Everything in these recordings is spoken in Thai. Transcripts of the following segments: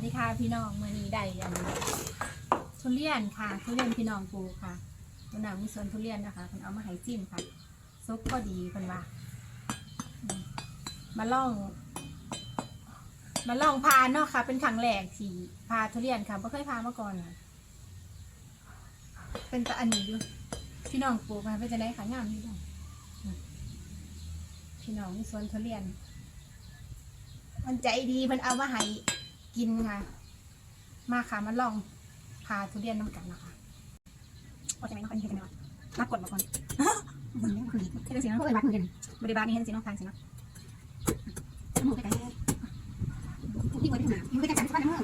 วัสดีค่ะพี่น้องมื่อนี้ได้อันทุเรียนค่ะทุเรียนพี่น้องปลูกค่ะคุณนางมีสวนทุเรียนนะคะคุณเอามาให้จิ้มค่ะซุปก็ดีคนว่ามาล่อง มาล่องพาเนาะค่ะ เป็นครั้งแรกที่พาทุเรียนค่ะไม่เคยพามาก่อนค่ะเป็นตะอันนี้อยู่พี่น้องปลูกมาเป็นจะได้ขายงามพี่น้องพี่น้องมีสวนทุเรียนมันใจดีมันเอามาให้ กินค่ะ มาค่ะมาลองพาทุเรียนน้ำกันนะคะโอ้จะไม่น้องคนนี้จะไม่น้องมากดมาก่อนมันไม่คือแค่ได้สิเนาะพวกเอ้ยวัดมือกันบริบาลนี่เห็นสิเน้องทางสิเนาะน้ำมือไปไกลเลยที่ไว้ที่หนาอยู่ใกล้ๆกันทุกวันน้ำมือ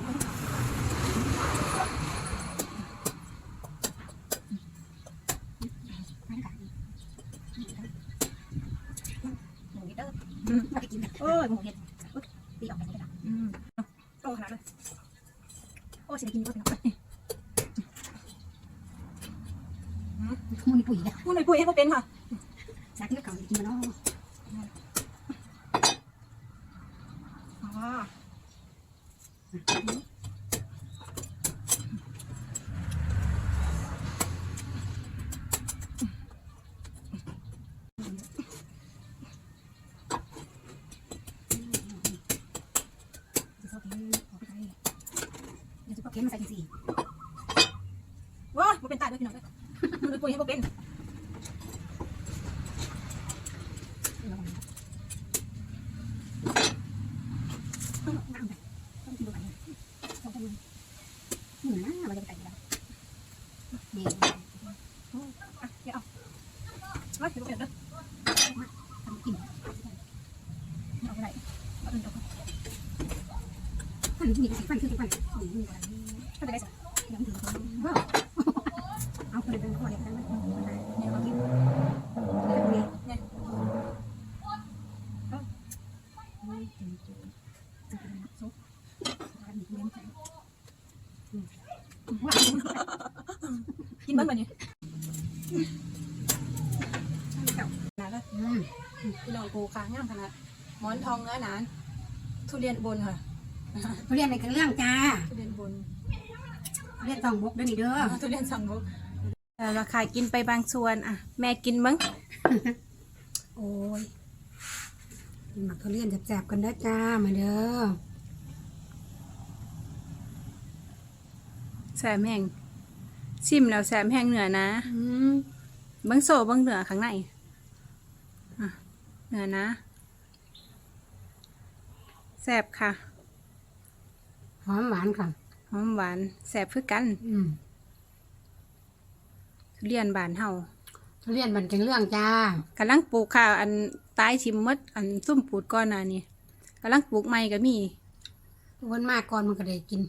หมูเด้อมาไปกินกันโอ้ยหมูเห็ดอุ๊ยตีออกไปเลยค่ะอืมโต ขนาดเลยโอ้สิได้กินก็เป็นน้องมือมีปุ๋ยเนี่ยพูดหน่อยปุ้ยให้เขาเป็นค่ะจากที่เขากินมาเนาะอ๋อ เคนมาใส่ถุงสี่ว้ามันเป็นตายด้วยพี่น้องเลยพูดหน่อยปุ้ยให้เขาเป็นหนึ่งนะเราจะไปไกลแล้วนี่อะเดี๋ยวเอาว่าถือเป็นเด้อทำกินเอาไปไหนเอาไปเอาไปฟั นมีกระสีฟันคือฟันนี่มีอะไรเอาไปไหนสิยังถือว้าวเอาคนเป็นคนเดียวกันเลยเนี่ยเรากินนี่เนี่ยว้าวกินบ้างแบบนี้นะก็อืมพี่น้องปูค้างงามขนาดหมอนทองเนื้อหนานทุเรียนบนค่ะ ทุเรียนในกระเรื่องจ้าทุเรียนบนเรียนต้องบกด้วยนี่เด้อทุเรียนสั่งบุกราคายกินไปบางส่วนอะ แม่กินมั้งโอ้ยหมักทุเรียนแสบๆกันเด้อจ้ามาเด้อแสบแห้งชิมแล้วแสบแห้งเหนือนะเบิ้งโซเบิ้งเหนือข้างในเหนือนะแสบค่ะ หอมหวานค่ะ หอมหวานแสบคือกัน อืมทุเรียนบานเฮาทุเรียนมันเป็นเรื่องจ้ากำลังปลูกค่ะ อันตายชิมหมดอันซุ่มปลูดก้อนหนานี่กำลังปลูกใหม่ก็มีวันมากก่อนมันก็ได้กิน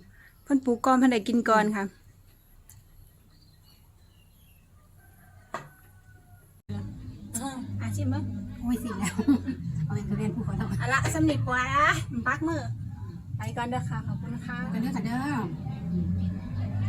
เพิ่นปลูกก่อนเพิ่นได้กินก่อนค่ะอาชิมมั้งโอ้ยสิแล้วเอาเป็นทุเรียนผู้คนเราอะละสำนิกว่าปักมือ ไปก่อนเด้อค่ะขอบคุณค่ะ กันเด้อค่ะเด้อ